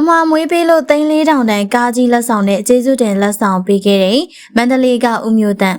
အမွာမွေးပေးလို့သိန်း၄တောင်တန်ကားကြီးလက်ဆောင်နဲ့ကျေးဇူးတင်လက်ဆောင်ပေးခဲ့တဲ့မန္တလေးကဦးမျိုးတန့်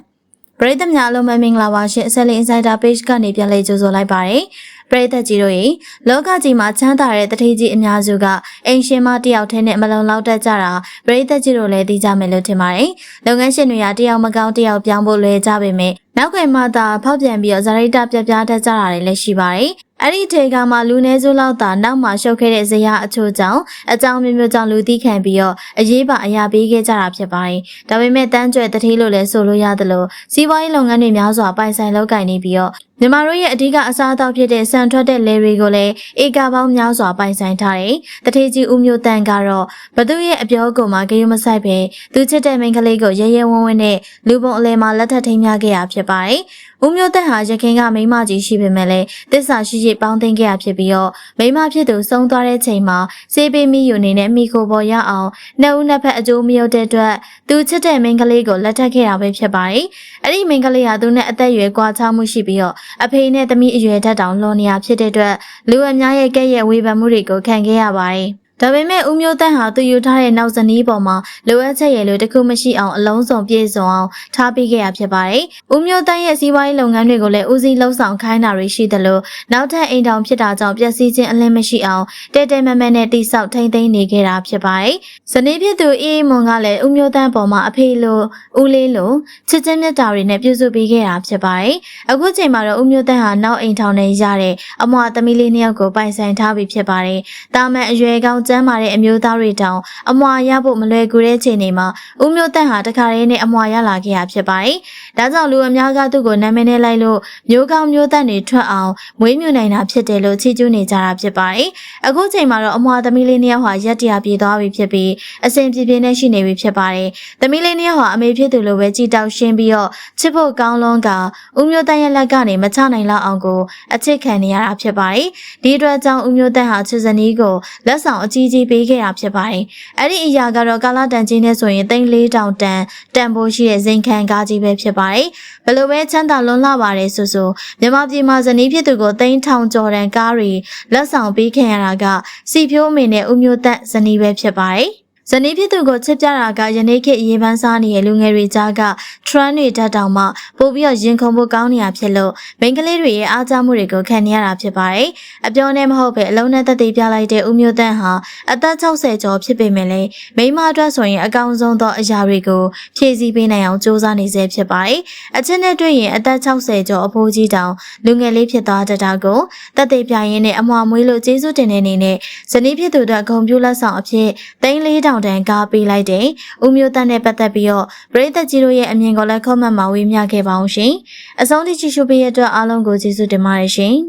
ပရိသတ်များအလုံးမမင်္ဂလာပါရှင်အဆက်လေး Insider Page ကနေပြန်လည်ကြိုဆိုလိုက်ပါတယ်ပရိသတ်ကြီးတို့ရေလောကကြီးမှာချမ်းသာတဲ့တထေးကြီးအများစုကအိမ်ရှင်မတယောက်တည်းနဲ့မလုံလောက်တတ်ကြတာပရိသတ်ကြီးတို့လည်းသိကြမယ်လို့ထင်ပါတယ်လုပ်ငန်းရှင်တွေကတယောက်မကောင်းတယောက်ပြောင်းဖို့လွယ်ကြပေမဲ့နောက်ွယ်မှသာဖောက်ပြန်ပြီးတော့ဇရိတပြပြတတ်ကြတာတွေလည်းရှိပါတယ် အဲ့ဒီထေကမှာလူနည်းစုလောက်သာနောက်မှရှုပ်ခဲ့တဲ့ဇရာအချို့ကြောင့်အကြောင်းမျိုးမျိုးကြောင့်လူသိခံပြီးတော့အရေးပါအရာပေးခဲ့ကြတာဖြစ်ပါတယ်။ဒါပေမဲ့တန်းကျွဲတတိလို့လည်းဆိုလို့ရတယ်လို့စီးပွားရေးလုပ်ငန်းတွေများစွာပိုင်ဆိုင်လုပ်ကိုင်နေပြီးတော့ မြန်မာတို့ရဲ့အဓိကအစားအသောက်ဖြစ်တဲ့ဆန်ထွက်တဲ့လေတွေကိုလည်းဧကပေါင်းများစွာပိုင်ဆိုင်ထားတယ်။တထေကြီးဦးမျိုးတန်ကတော့ဘသူရဲ့အပြောကိုမှဂရုမစိုက်ပဲသူချစ်တဲ့မိန်းကလေးကိုရဲရဲဝံ့ဝံ့နဲ့လူပုံအလဲမှာလက်ထပ်ထိမ်းမြခဲ့ရဖြစ်ပါတယ်။ဦးမျိုးတန်ဟာရခင်ကမိန်းမကြီးရှိပေမဲ့လည်းတစ္ဆာရှိရှိပေါင်းသိမ်းခဲ့ရဖြစ်ပြီးတော့မိန်းမဖြစ်သူဆုံးသွားတဲ့ချိန်မှာစေးပေးမိယူနေနဲ့မိခိုပေါ်ရအောင်နှစ်ဦးနှစ်ဖက်အကျိုးမရုပ်တဲ့အတွက်သူချစ်တဲ့မိန်းကလေးကိုလက်ထပ်ခဲ့တာပဲဖြစ်ပါတယ်။အဲ့ဒီမိန်းကလေးဟာသူနဲ့အသက်အရွယ်ကွာခြားမှုရှိပြီးတော့အဖေနဲ့သမီးအရွယ်ထက်တောင်လွန်နေရဖြစ်တဲ့အတွက်လူအများရဲ့ကဲ့ရဲ့ဝေဖန်မှုတွေကိုခံခဲ့ရပါတယ်။ ဒါပေမဲ့ဦးမျိုးတန့်ဟာသူယူထားတဲ့နောက်ဇနီးပေါ်မှာလိုအပ်ချက်ရည်လိုတစ်ခုမရှိအောင်အလုံးစုံပြည့်စုံအောင်ထားပေးခဲ့ရဖြစ်ပါတယ်။ဦးမျိုးတန့်ရဲ့စီးပွားရေးလုပ်ငန်းတွေကိုလည်းဦးစီးလှုပ်ဆောင်ခိုင်းတာတွေရှိသလိုနောက်ထပ်အိမ်တောင်ဖြစ်တာကြောင့်ပျက်စီးခြင်းအလင်းမရှိအောင်တဲတဲမမနဲ့တိဆောက်ထိမ့်သိမ်းနေခဲ့တာဖြစ်ပါတယ်။ဇနီးဖြစ်သူအေးအေးမွန်ကလည်းဦးမျိုးတန့်ပေါ်မှာအဖေလိုဦးလေးလိုချစ်ချင်းမြတ်တာတွေနဲ့ပြုစုပေးခဲ့တာဖြစ်ပါတယ်။အခုချိန်မှာတော့ဦးမျိုးတန့်ဟာနောက်အိမ်ထောင်နေရတဲ့အမွာသမီးလေးနှစ်ယောက်ကိုပိုင်ဆိုင်ထားပြီးဖြစ်ပါတယ်။တာမန်အရွယ်ကောင်းကျမ်းမာတဲ့အမျိုးသားတွေတောင်အမွာရဖို့မလွယ်ကူတဲ့ချိန်တွေမှာဦးမျိုးတန့်ဟာတခါတည်းနဲ့အမွာရလာခဲ့ရဖြစ်ပါတယ်။ဒါကြောင့်လူအများကသူ့ကိုနာမည်နဲ့လိုက်လို့မျိုးကောင်းမျိုးတန့်တွေထွက်အောင်မွေးမြူနိုင်တာဖြစ်တယ်လို့ချီးကျူးနေကြတာဖြစ်ပါတယ်။အခုချိန်မှာတော့အမွာသမီးလေးနှစ်ယောက်ဟာရက်တရာပြေသွားပြီဖြစ်ပြီးအစဉ်ပြေပြေနဲ့ရှိနေပြီဖြစ်ပါတယ်။သမီးလေးနှစ်ယောက်ဟာအမေဖြစ်သူလိုပဲကြည်တောက်ရှင်းပြီးတော့ချစ်ဖို့ကောင်းလွန်းကဦးမျိုးတန့်ရဲ့လက်ကနေမချနိုင်လောက်အောင်ကိုအချစ်ခံနေရတာဖြစ်ပါတယ်။ဒီအတွက်ကြောင့်ဦးမျိုးတန့်ဟာချစ်စနီးကိုလက်ဆောင်အကြီးကြီးပေးခဲ့တာဖြစ်ပါတယ်။အဲ့ဒီအရာကတော့ကာလာတန်ကြီးနဲ့ဆိုရင်သိန်း၄တောင်တန်တန်ဖိုးရှိတဲ့ဇိမ်ခံကားကြီးပဲဖြစ်ပါတယ်။ဘယ်လိုပဲချမ်းသာလွန်းလာပါတယ်ဆိုဆိုမြန်မာပြည်မှာဇနီးဖြစ်သူကိုသိန်းထောင်ကျော်တန်ကားတွေလက်ဆောင်ပေးခံရတာကစီဖြိုးအမေနဲ့ဦးမျိုးသက်ဇနီးပဲဖြစ်ပါတယ်။ ဇနီးဖြစ်သူကိုချစ်ပြတာကယနေ့ခေတ်ရေပန်းစားနေတဲ့လူငယ်တွေကြားက trend တွေဓာတ်တောင်မှပို့ပြီးတော့ရင်ခုန်ဖို့ကောင်းနေတာဖြစ်လို့မိန်းကလေးတွေရဲ့အားကြမှုတွေကိုခံနေရတာဖြစ်ပါတယ်။အပြောနဲ့မဟုတ်ပဲအလုံးနဲ့သက်သေပြလိုက်တဲ့ဦးမျိုးတန့်ဟာအသက်60ကျော်ဖြစ်ပေမဲ့လည်းမိန်းမအတွက်ဆိုရင်အကောင်းဆုံးသောအရာတွေကိုဖြည့်ဆည်းပေးနိုင်အောင်စူးစမ်းနေစေဖြစ်ပါတယ်။အချင်းနဲ့တွေ့ရင်အသက်60ကျော်အဖိုးကြီးတောင်လူငယ်လေးဖြစ်သွားတတ်တာကိုသက်သေပြရင်းနဲ့အမွာမွေးလို့ကျေးဇူးတင်တဲ့အနေနဲ့ဇနီးဖြစ်သူတို့ဂုံပြူလက်ဆောင်အဖြစ်သိန်း၄တောင်တန်ကားပေးလိုက်တဲ့ဦးမျိုးတန်းနဲ့ပတ်သက်ပြီးတော့ပရိသတ်ကြီးတို့ရဲ့အမြင်ကိုလည်း comment မှာဝေမျှခဲ့ပါအောင်ရှင်။အဆုံးထိကြည့်ရှုပေးရတဲ့အတွက်အားလုံးကိုကျေးဇူးတင်ပါတယ်ရှင်။